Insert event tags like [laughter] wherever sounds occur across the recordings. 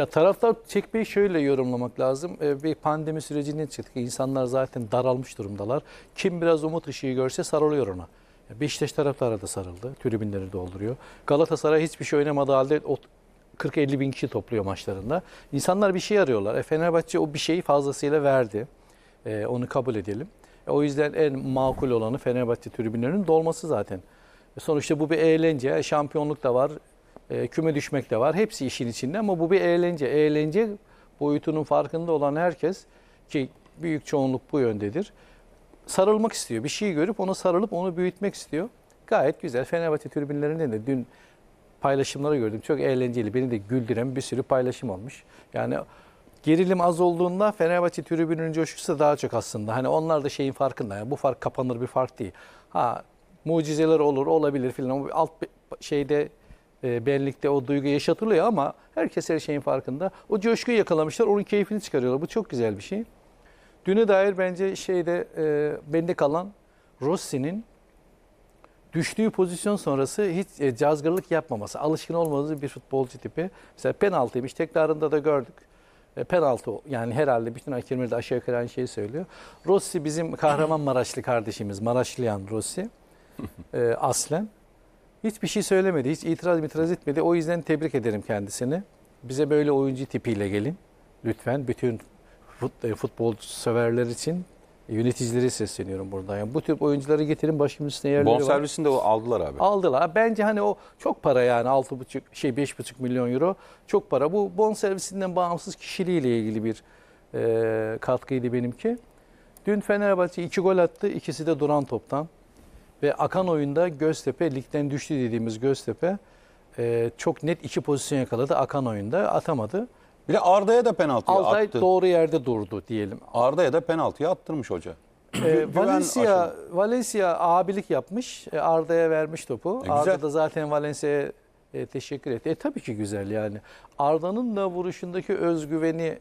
Ya taraftar çekmeyi şöyle yorumlamak lazım. Ee, bir pandemi sürecinin çıktık. İnsanlar zaten daralmış durumdalar. Kim biraz umut ışığı görse sarılıyor ona. Beşiktaş taraftarı da sarıldı. Tribünleri dolduruyor. Galatasaray hiçbir şey oynamadığı halde o 40-50 bin kişi topluyor maçlarında. İnsanlar bir şey arıyorlar. E, Fenerbahçe o bir şeyi fazlasıyla verdi. E, onu kabul edelim. E, o yüzden en makul olanı Fenerbahçe tribünlerinin dolması zaten. E, sonuçta bu bir eğlence. E, Şampiyonluk da var. E, küme düşmek de var. Hepsi işin içinde ama bu bir eğlence. Eğlence boyutunun farkında olan herkes ki büyük çoğunluk bu yöndedir. Sarılmak istiyor. Bir şey görüp onu sarılıp onu büyütmek istiyor. Gayet güzel. Fenerbahçe tribünlerinde de dün paylaşımları gördüm. Çok eğlenceli. Beni de güldüren bir sürü paylaşım olmuş. Yani gerilim az olduğunda Fenerbahçe tribününün coşkusu da daha çok aslında. Hani onlar da şeyin farkında. Yani bu fark kapanır bir fark değil. Ha mucizeler olur, olabilir filan. Alt şeyde e, benlikte o duygu yaşatılıyor ama herkes her şeyin farkında. O coşkuyu yakalamışlar, onun keyfini çıkarıyorlar. Bu çok güzel bir şey. Düne dair bence şeyde e, bende kalan Rossi'nin düştüğü pozisyon sonrası hiç e, cazgırlık yapmaması, alışkın olmadığı bir futbolcu tipi. Mesela penaltıymış, tekrarında da gördük. E, penaltı yani herhalde bütün hakemler de aşağı yukarı aynı şeyi söylüyor. Rossi bizim Kahramanmaraşlı kardeşimiz, Maraşlıyan Rossi [laughs] e, aslen. Hiçbir şey söylemedi, hiç itiraz itiraz etmedi. O yüzden tebrik ederim kendisini. Bize böyle oyuncu tipiyle gelin. Lütfen bütün e, futbol severler için yöneticileri sesleniyorum burada. Yani bu tür oyuncuları getirin başımın üstüne yerleri var. Bonservisini de o aldılar abi. Aldılar. Bence hani o çok para yani 6,5 şey 5,5 milyon euro çok para. Bu bon servisinden bağımsız kişiliğiyle ilgili bir e, katkıydı benimki. Dün Fenerbahçe iki gol attı. ikisi de duran toptan. Ve akan oyunda Göztepe ligden düştü dediğimiz Göztepe e, çok net iki pozisyon yakaladı akan oyunda atamadı. Bir de Arda'ya da penaltıyı Altay attı. doğru yerde durdu diyelim. Arda'ya da penaltıyı attırmış hoca. E, Valencia aşıldı. Valencia abilik yapmış. E, Arda'ya vermiş topu. E. Arda da zaten Valencia'ya e, teşekkür etti. E, tabii ki güzel yani. Arda'nın da vuruşundaki özgüveni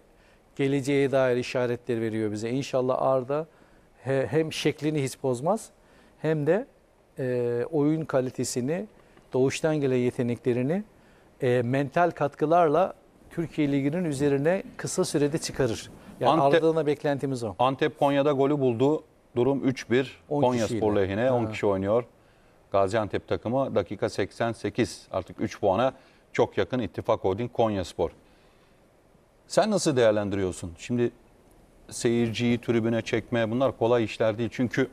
geleceğe dair işaretler veriyor bize. İnşallah Arda he- hem şeklini hiç bozmaz hem de e, oyun kalitesini, doğuştan gelen yeteneklerini e, mental katkılarla Türkiye Ligi'nin üzerine kısa sürede çıkarır. Yani Ante- Arda'dan da beklentimiz o. Antep Konya'da golü buldu. Durum 3-1. 10 Konya. Spor lehine 10 Ha. kişi oynuyor. Gaziantep takımı dakika 88 artık 3 puana çok yakın İttifak Holding Konya Spor. Sen nasıl değerlendiriyorsun? Şimdi seyirciyi tribüne çekme bunlar kolay işler değil. Çünkü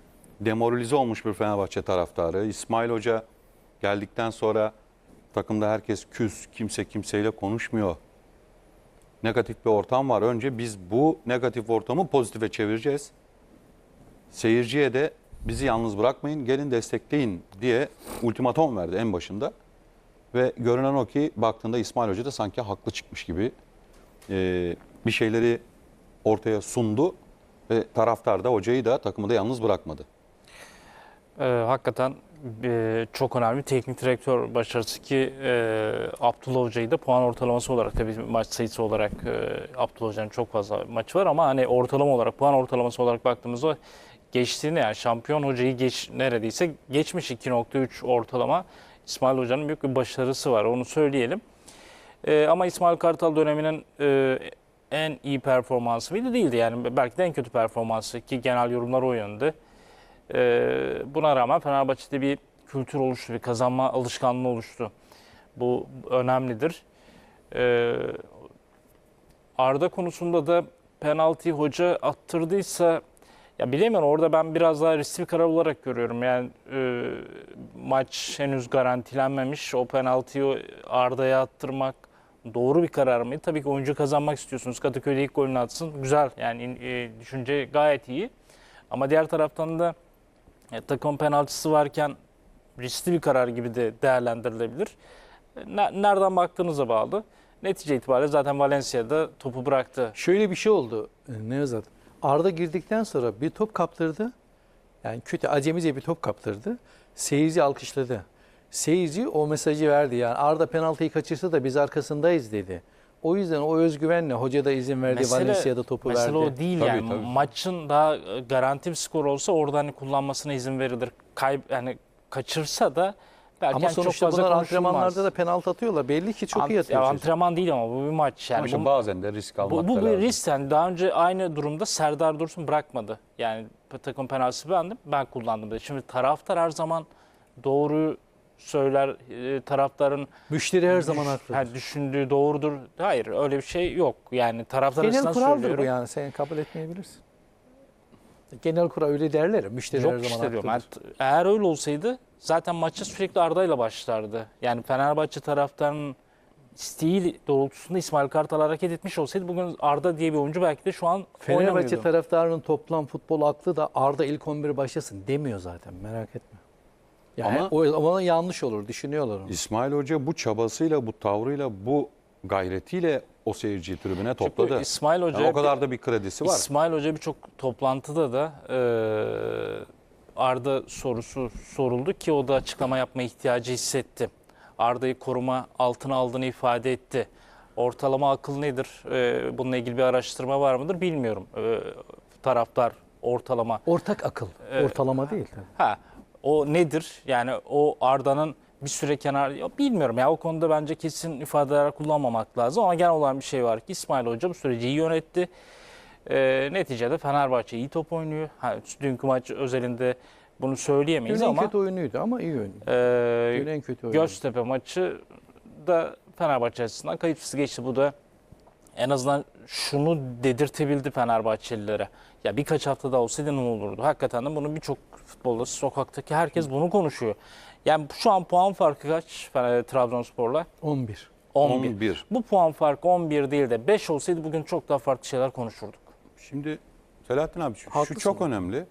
demoralize olmuş bir Fenerbahçe taraftarı. İsmail Hoca geldikten sonra takımda herkes küs, kimse kimseyle konuşmuyor. Negatif bir ortam var. Önce biz bu negatif ortamı pozitife çevireceğiz. Seyirciye de bizi yalnız bırakmayın, gelin destekleyin diye ultimatom verdi en başında. Ve görünen o ki baktığında İsmail Hoca da sanki haklı çıkmış gibi e, bir şeyleri ortaya sundu. Ve taraftar da hocayı da takımı da yalnız bırakmadı. Ee, hakikaten e, çok önemli teknik direktör başarısı ki e, Abdullah Hoca'yı da puan ortalaması olarak tabii maç sayısı olarak e, Abdullah Hoca'nın çok fazla maçı var ama hani ortalama olarak puan ortalaması olarak baktığımızda geçtiğini yani şampiyon hocayı geç neredeyse geçmiş 2.3 ortalama İsmail Hoca'nın büyük bir başarısı var onu söyleyelim. E, ama İsmail Kartal döneminin e, en iyi performansı mıydı değildi yani belki de en kötü performansı ki genel yorumlar o yönde. Ee, buna rağmen Fenerbahçe'de bir kültür oluştu, bir kazanma alışkanlığı oluştu. Bu önemlidir. Ee, Arda konusunda da penaltıyı hoca attırdıysa ya bilemiyorum orada ben biraz daha riskli bir karar olarak görüyorum. Yani e, maç henüz garantilenmemiş. O penaltıyı Arda'ya attırmak doğru bir karar mıydı? Tabii ki oyuncu kazanmak istiyorsunuz. Kadıköy'de ilk golünü atsın. Güzel yani e, düşünce gayet iyi. Ama diğer taraftan da e, takım penaltısı varken riskli bir karar gibi de değerlendirilebilir. E, ne- Nereden baktığınıza bağlı. Netice itibariyle zaten Valencia'da topu bıraktı. Şöyle bir şey oldu e, Nevzat. Arda girdikten sonra bir top kaptırdı. Yani kötü acemice bir top kaptırdı. Seyirci alkışladı. Seyirci o mesajı verdi. Yani Arda penaltıyı kaçırsa da biz arkasındayız dedi. O yüzden o özgüvenle hoca da izin verdi. Valencia'da topu mesele verdi. o değil Tabii, yani. tabii. Maçın daha e, garanti bir skor olsa orada hani kullanmasına izin verilir. Kayb yani kaçırsa da Belki Ama yani çok sonuçta fazla bunlar antrenmanlarda da penaltı atıyorlar. Belli ki çok Ant- iyi atıyor. antrenman değil ama bu bir maç. Yani Ama işte bu, bazen de risk almak bu, bu bir lazım. risk. Yani daha önce aynı durumda Serdar Dursun bırakmadı. Yani takım penaltısı bendim, ben kullandım dedi. Şimdi taraftar her zaman doğruyu söyler, e, taraftarın Müşteri her zaman haklı. ha, düşündüğü doğrudur. Hayır öyle bir şey yok. Yani taraftar Genel açısından kuraldır bu söylüyorum. yani. Sen kabul etmeyebilirsin. Genel kural öyle derler. ya, Müşteri her Yok zaman işte diyorum. haklıdır. Yani eğer öyle olsaydı zaten maçı sürekli Arda ile başlardı. Yani Fenerbahçe taraftarının isteği doğrultusunda İsmail Kartal hareket etmiş olsaydı bugün Arda diye bir oyuncu belki de şu an Fenerbahçe oynamıyordu. taraftarının toplam futbol aklı da Arda ilk 11 başlasın demiyor zaten merak etme. Yani Ama- o zaman yanlış olur düşünüyorlar onu. İsmail Hoca bu çabasıyla, bu tavrıyla, bu gayretiyle o seyirciyi tribüne Çünkü topladı. İsmail Hoca Yani o kadar da bir kredisi var. İsmail Hoca birçok toplantıda da e, Arda sorusu soruldu ki o da açıklama yapma ihtiyacı hissetti. Arda'yı koruma altına aldığını ifade etti. Ortalama akıl nedir? E, bununla ilgili bir araştırma var mıdır bilmiyorum. E, taraftar ortalama. Ortak akıl, ortalama değil. tabii. Ha o nedir? Yani o Arda'nın bir süre kenar ya bilmiyorum ya o konuda bence kesin ifadeler kullanmamak lazım ama genel olan bir şey var ki İsmail Hoca bu süreci iyi yönetti. Ee, neticede Fenerbahçe iyi top oynuyor. Ha, dünkü maç özelinde bunu söyleyemeyiz Dün en ama kötü oyunuydu ama iyi oyun. e, Dün en kötü oyun. Göztepe maçı da Fenerbahçe açısından kayıpsız geçti. Bu da en azından şunu dedirtebildi Fenerbahçelilere. Ya birkaç hafta daha olsaydı ne olurdu? Hakikaten de bunu birçok futbolda sokaktaki herkes bunu konuşuyor. Yani şu an puan farkı kaç Trabzonspor'la? 11. 11. 11. Bu puan farkı 11 değil de 5 olsaydı bugün çok daha farklı şeyler konuşurduk. Şimdi Selahattin abi şu, şu Haklısın. çok önemli.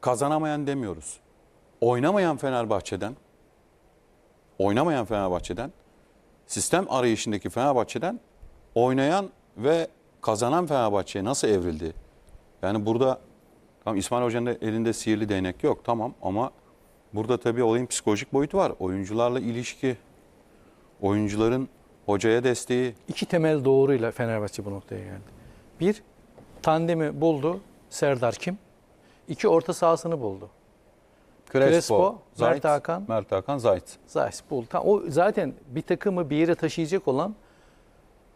Kazanamayan demiyoruz. Oynamayan Fenerbahçe'den oynamayan Fenerbahçe'den sistem arayışındaki Fenerbahçe'den oynayan ve kazanan Fenerbahçe'ye nasıl evrildi? Yani burada tamam İsmail Hoca'nın elinde sihirli değnek yok tamam ama burada tabii olayın psikolojik boyutu var. Oyuncularla ilişki, oyuncuların hocaya desteği, İki temel doğruyla Fenerbahçe bu noktaya geldi. Bir, tandemi buldu. Serdar kim? İki, orta sahasını buldu. Crespo, Crespo, Zayt, Mert Hakan. Mert Hakan, Zayt. Zayis buldu. Tam O zaten bir takımı bir yere taşıyacak olan,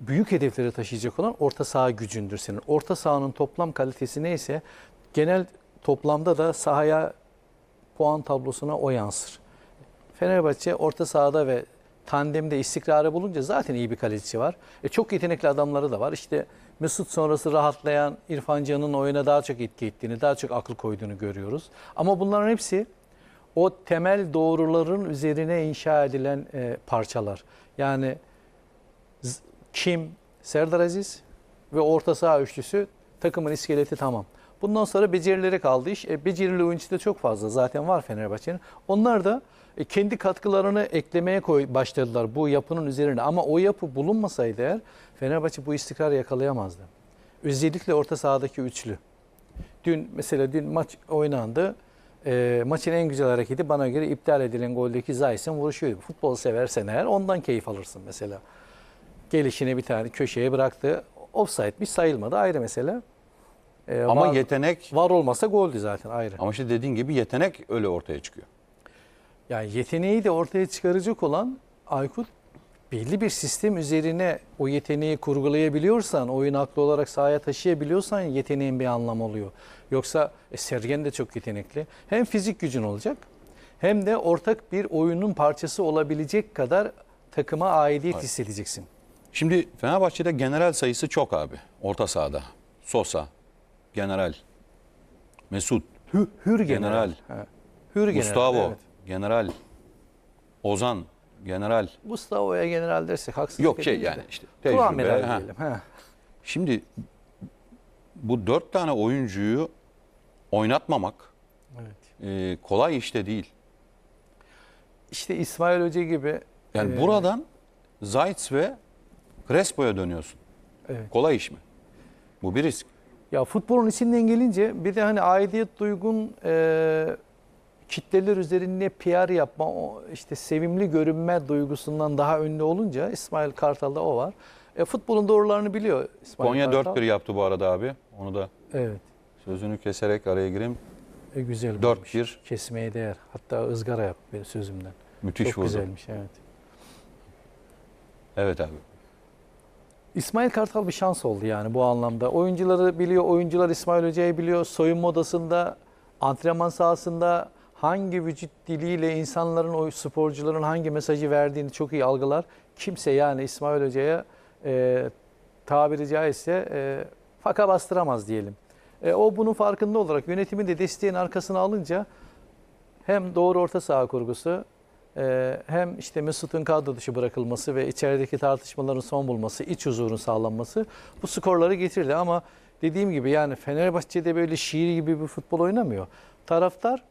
büyük hedeflere taşıyacak olan orta saha gücündür senin. Orta sahanın toplam kalitesi neyse genel toplamda da sahaya puan tablosuna o yansır. Fenerbahçe orta sahada ve tandemde istikrarı bulunca zaten iyi bir kalecisi var. E çok yetenekli adamları da var. İşte Mesut sonrası rahatlayan İrfan Can'ın oyuna daha çok etki ettiğini, daha çok akıl koyduğunu görüyoruz. Ama bunların hepsi o temel doğruların üzerine inşa edilen e, parçalar. Yani Kim, Serdar Aziz ve orta saha üçlüsü takımın iskeleti tamam. Bundan sonra becerilere kaldı iş. E, becerili oyuncu da çok fazla zaten var Fenerbahçe'nin. Onlar da e, kendi katkılarını eklemeye koy, başladılar bu yapının üzerine. Ama o yapı bulunmasaydı eğer Fenerbahçe bu istikrarı yakalayamazdı. Özellikle orta sahadaki üçlü. Dün mesela dün maç oynandı. E, maçın en güzel hareketi bana göre iptal edilen goldeki Zayis'in vuruşuydu. Futbol seversen eğer ondan keyif alırsın mesela. Gelişine bir tane köşeye bıraktı. Offside'miş sayılmadı ayrı mesele. E, Ama var, yetenek, var olmasa goldü zaten ayrı. ama işte dediğin gibi yetenek öyle ortaya çıkıyor. Yani yeteneği de ortaya çıkaracak olan Aykut belli bir sistem üzerine o yeteneği kurgulayabiliyorsan, oyun aklı olarak sahaya taşıyabiliyorsan yeteneğin bir anlamı oluyor. Yoksa e, Sergen de çok yetenekli. Hem fizik gücün olacak hem de ortak bir oyunun parçası olabilecek kadar takıma aidiyet hissedeceksin. Şimdi Fenerbahçe'de general sayısı çok abi. Orta sahada. Sosa, general, Mesut, Hür, hür general. General. Hür general. Gustavo, evet. general, Ozan, general. Gustavo'ya general dersek haksızlık Yok şey yani de. işte tecrübe. Ha. diyelim. Ha. Şimdi bu dört tane oyuncuyu oynatmamak Evet. e, kolay işte değil. İşte İsmail Hoca gibi Yani e, buradan Zayt ve Crespo'ya dönüyorsun. Evet. Kolay iş mi? Bu bir risk. Ya futbolun içinden gelince bir de hani aidiyet duygun e, kitleler üzerinde PR yapma, o işte sevimli görünme duygusundan daha önlü olunca İsmail Kartal'da o var. E, futbolun doğrularını biliyor İsmail Konya Kartal. 4-1 yaptı bu arada abi. Onu da Evet. sözünü keserek araya gireyim. E, güzel. 4-1 Kesmeye değer. Hatta ızgara yap benim sözümden. müthiş Çok vurdu. güzelmiş evet. Evet abi. İsmail Kartal bir şans oldu yani bu anlamda. Oyuncuları biliyor, oyuncular İsmail Hoca'yı biliyor. Soyunma odasında, antrenman sahasında hangi vücut diliyle insanların, o sporcuların hangi mesajı verdiğini çok iyi algılar. Kimse yani İsmail Hoca'ya e, tabiri caizse e, faka bastıramaz diyelim. E, o bunun farkında olarak yönetimin de desteğin arkasına alınca hem doğru orta saha kurgusu ee, hem işte Mesut'un kadro dışı bırakılması ve içerideki tartışmaların son bulması, iç huzurun sağlanması bu skorları getirdi. Ama dediğim gibi yani Fenerbahçe'de böyle şiir gibi bir futbol oynamıyor. Taraftar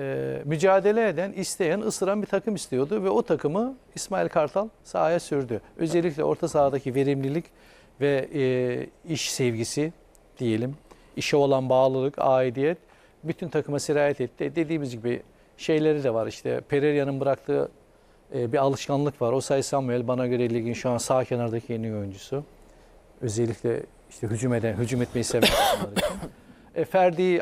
e, mücadele eden, isteyen, ısıran bir takım istiyordu ve o takımı İsmail Kartal sahaya sürdü. Özellikle orta sahadaki verimlilik ve e, iş sevgisi diyelim, işe olan bağlılık, aidiyet bütün takıma sirayet etti. Dediğimiz gibi şeyleri de var işte Pereira'nın bıraktığı e, bir alışkanlık var. Osay Samuel bana göre ligin şu an sağ kenardaki en iyi oyuncusu. Özellikle işte hücum eden, hücum etmeyi seven [coughs] takımlar için. E, Ferdi e,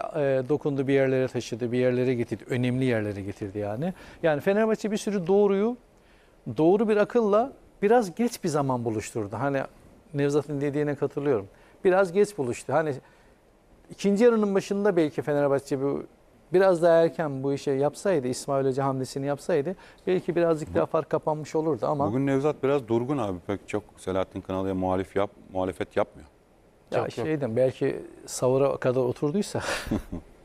dokundu bir yerlere taşıdı, bir yerlere getirdi. Önemli yerlere getirdi yani. Yani Fenerbahçe bir sürü doğruyu doğru bir akılla biraz geç bir zaman buluşturdu. Hani Nevzat'ın dediğine katılıyorum. Biraz geç buluştu. Hani ikinci yarının başında belki Fenerbahçe bu biraz daha erken bu işe yapsaydı, İsmail Hoca hamlesini yapsaydı belki birazcık daha fark kapanmış olurdu ama Bugün Nevzat biraz durgun abi. Pek çok Selahattin Kanalı'ya muhalif yap, muhalefet yapmıyor. Ya Çok yok. şeyden belki savura kadar oturduysa [laughs]